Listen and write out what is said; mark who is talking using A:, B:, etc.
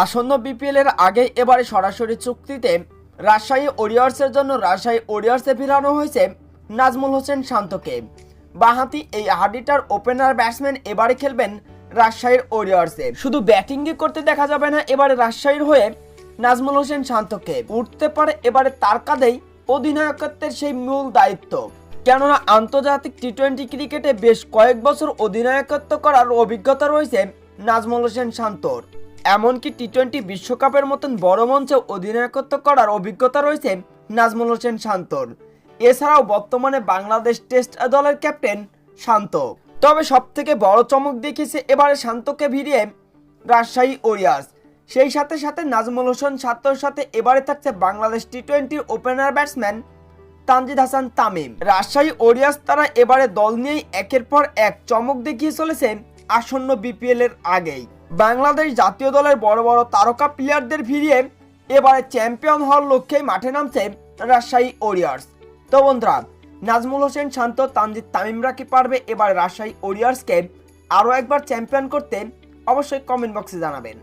A: আসন্ন বিপিএল এর আগে এবারে সরাসরি চুক্তিতে রাজশাহী ওরিয়ার্সের জন্য রাজশাহী ওরিয়ার্সে ফিরানো হয়েছে নাজমুল হোসেন শান্তকে। বাহাতি এই হাডিটার ওপেনার ব্যাটসম্যান এবারে খেলবেন রাজশাহীর ওরিয়ার্সে শুধু ব্যাটিংই করতে দেখা যাবে না, এবারে রাজশাহীর হয়ে নাজমুল হোসেন শান্তকে। উঠতে পারে এবারে তার কাঁধেই অধিনায়কত্বের সেই মূল দায়িত্ব। কেননা আন্তর্জাতিক টি টোয়েন্টি ক্রিকেটে বেশ কয়েক বছর অধিনায়কত্ব করার অভিজ্ঞতা রয়েছে নাজমুল হোসেন শান্তর। এমনকি টি টোয়েন্টি বিশ্বকাপের মতন বড় মঞ্চে অধিনায়কত্ব করার অভিজ্ঞতা রয়েছে নাজমুল হোসেন শান্তর। এছাড়াও বর্তমানে বাংলাদেশ টেস্ট দলের ক্যাপ্টেন শান্ত। তবে সব থেকে বড় চমক দেখিয়েছে এবারে শান্তকে ভিড়িয়ে রাজশাহী ওরিয়ার্স সেই সাথে সাথে নাজমুল হোসেন শান্তর সাথে এবারে থাকছে বাংলাদেশ টি টোয়েন্টির opener batsman Tanzid Hasan Tamim. Rajshahi warriors তারা এবারে দল নিয়েই একের পর এক চমক দেখিয়ে চলেছে আসন্ন বিপিএল এর আগেই। বাংলাদেশ জাতীয় দলের বড় বড় তারকা প্লেয়ারদের ভিড়িয়ে এবারে চ্যাম্পিয়ন হওয়ার লক্ষ্যে মাঠে নামছে রাজশাহী ওরিয়ার্স তো বন্ধুরা, নাজমুল হোসেন শান্ত, তানজিদ তামিমরা কি পারবে এবার রাজশাহী ওরিয়ার্সকে আরও একবার চ্যাম্পিয়ন করতে অবশ্যই কমেন্ট বক্সে জানাবেন।